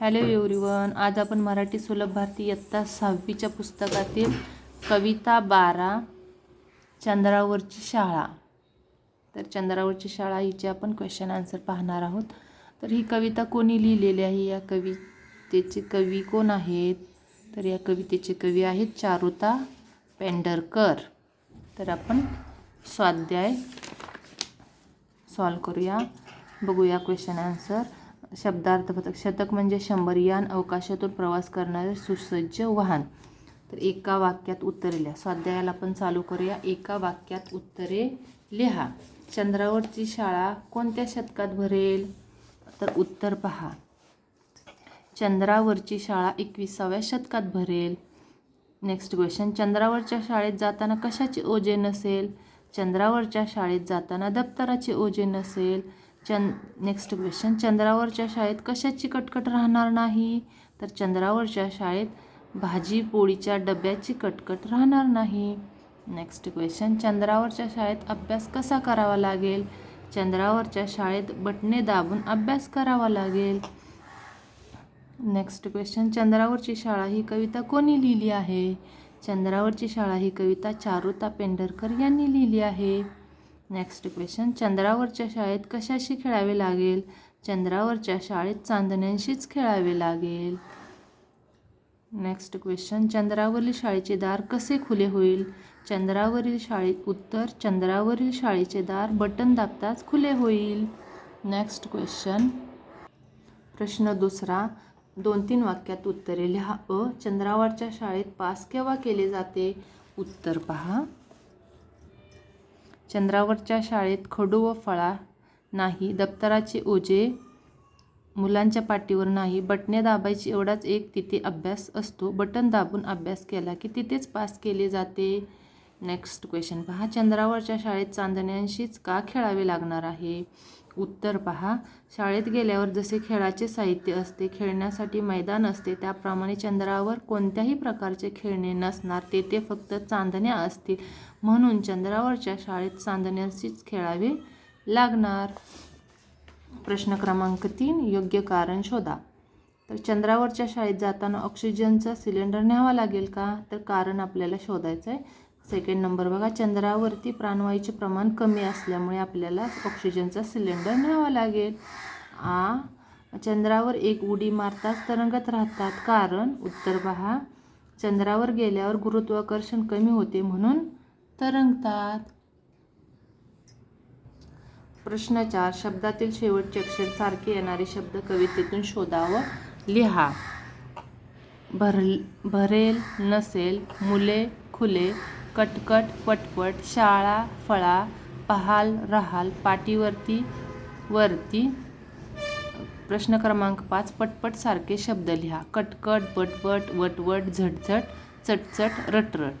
Hello everyone आज आपण मराठी सुलभ भारती इयत्ता सहावीच्या पुस्तकातील कविता बारा चंद्रावरची शाळा. तर चंद्रावरची शाळा हिचे आपण क्वेश्चन आन्सर पाहणार आहोत. तर ही कविता कोणी लिहिलेली आहे? या कवितेचे कवी कोण आहेत? तर या कवितेचे कवी आहेत चारुता पेंढरकर. तर आपण स्वाध्याय सॉल्व करूया. बघूया क्वेश्चन आन्सर शब्दार्थ पथक शतक म्हणजे शंभर. यान अवकाशातून प्रवास करणारे सुसज्ज वाहन. तर एका वाक्यात उत्तरे लिहा. स्वाध्यायाला आपण चालू करूया. एका वाक्यात उत्तरे लिहा. चंद्रावरची शाळा कोणत्या शतकात भरेल? तर उत्तर पहा. चंद्रावरची शाळा एकविसाव्या शतकात भरेल. नेक्स्ट क्वेश्चन चंद्रावरच्या शाळेत जाताना कशाचे ओझे नसेल? चंद्रावरच्या शाळेत जाताना दप्तराचे ओझे नसेल? चंद नेक्स्ट क्वेश्चन चंद्रावरच्या शाळेत कशाची कटकट राहणार नाही? तर चंद्रावरच्या शाळेत भाजी पोळीच्या डब्याची कटकट राहणार नाही. नेक्स्ट क्वेश्चन चंद्रावरच्या शाळेत अभ्यास कसा करावा लागेल? चंद्रावरच्या शाळेत बटणे दाबून अभ्यास करावा लागेल. नेक्स्ट क्वेश्चन चंद्रावरची शाळा ही कविता कोणी लिहिली आहे? चंद्रावरची शाळा ही कविता चारुता पेंढरकर यांनी लिहिली आहे. नेक्स्ट क्वेश्चन चंद्रावरच्या शाळेत कशाशी खेळावे लागेल? चंद्रावरच्या शाळेत चांदण्यांशीच खेळावे लागेल. नेक्स्ट क्वेश्चन चंद्रावरील शाळेचे दार कसे खुले होईल? चंद्रावरील शाळेत उत्तर चंद्रावरील शाळेचे दार बटन दाबताच खुले होईल. नेक्स्ट क्वेश्चन प्रश्न दुसरा. दोन तीन वाक्यात उत्तरे लिहा. अ. चंद्रावरच्या शाळेत पास केव्हा केले जाते? उत्तर पहा. चंद्रावरच्या शाळेत खडू व फळा नाही दप्तराचे ओझे मुलांच्या पाठीवर नाही. बटणे दाबायची एवढाच एक तिथे अभ्यास असतो. बटन दाबून अभ्यास केला की तिथेच पास केले जाते. नेक्स्ट क्वेश्चन पहा. चंद्रावरच्या शाळेत चांदण्यांशीच का खेळावे लागणार आहे? उत्तर पहा. शाळेत गेल्यावर जसे खेळाचे साहित्य असते खेळण्यासाठी मैदान असते त्याप्रमाणे चंद्रावर कोणत्याही प्रकारचे खेळणे नसणार. तेथे फक्त चांदण्या असतील. म्हणून चंद्रावरच्या शाळेत चांदण्यांशीच खेळावे लागणार. प्रश्न क्रमांक तीन. योग्य कारण शोधा. तर चंद्रावरच्या शाळेत जाताना ऑक्सिजनचा सिलेंडर न्यावा लागेल का? तर कारण आपल्याला शोधायचं आहे सेकंड नंबर बघा चंद्रावरती प्राणवायूचे प्रमाण कमी असल्यामुळे आपल्याला ऑक्सिजनचा सिलेंडर न्यावा लागेल. आ चंद्रावर एक उडी मारताच तरंगत राहतात. कारण उत्तर पहा चंद्रावर गेल्यावर गुरुत्वाकर्षण कमी होते म्हणून तरंगतात. प्रश्न चार शब्दातील शेवटचे अक्षर सारखे येणारे शब्द कवितेतून शोधावं. लिहा. भर भरेल नसेल मुले खुले कटकट पटपट शाळा फळा पहाल राहाल पाठीवरती वरती प्रश्न क्रमांक पाच पटपट सारखे शब्द लिहा. कटकट पटपट वटवट झटझट चटचट रटरट.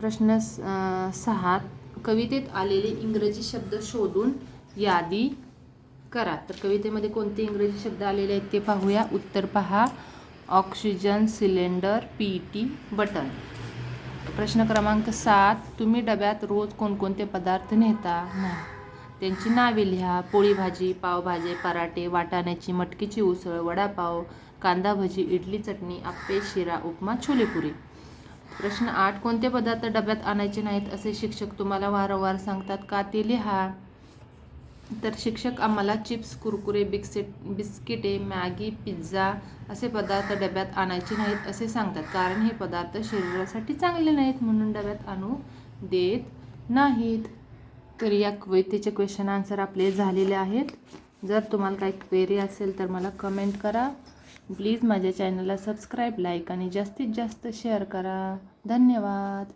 प्रश्न सहा कवितेत आलेले इंग्रजी शब्द शोधून यादी करा. तर कवितेमध्ये कोणते इंग्रजी शब्द आलेले आहेत ते पाहूया. उत्तर पहा. Oxygen cylinder P T button. प्रश्न क्रमांक सात तुम्ही डब्यात रोज कोणकोणते पदार्थ नेता? नाही. त्यांची नावे लिहा. पोळी भाजी पावभाजी पराठे वाटाण्याची मटकीची उसळ वडापाव कांदा भजी इडली चटणी आप्पे शिरा उपमा छोलेपुरी. प्रश्न आठ कोणते पदार्थ डब्यात आणायचे नाहीत असे शिक्षक तुम्हाला वारंवार सांगतात का ते लिहा. तर शिक्षक आम्हाला चिप्स कुरकुरे बिस्किट बिस्किटे मॅगी पिझ्झा असे पदार्थ डब्यात आणायचे नाहीत असे सांगतात. कारण हे पदार्थ शरीरासाठी चांगले नाहीत म्हणून डब्यात आणू देत नाहीत. तर या कवितेचे क्वेश्चन आन्सर आपले झालेले आहेत. जर तुम्हाला काही क्वेरी असेल तर मला कमेंट करा. प्लीज माझ्या चॅनलला सबस्क्राईब लाईक आणि जास्तीत जास्त शेअर करा. धन्यवाद.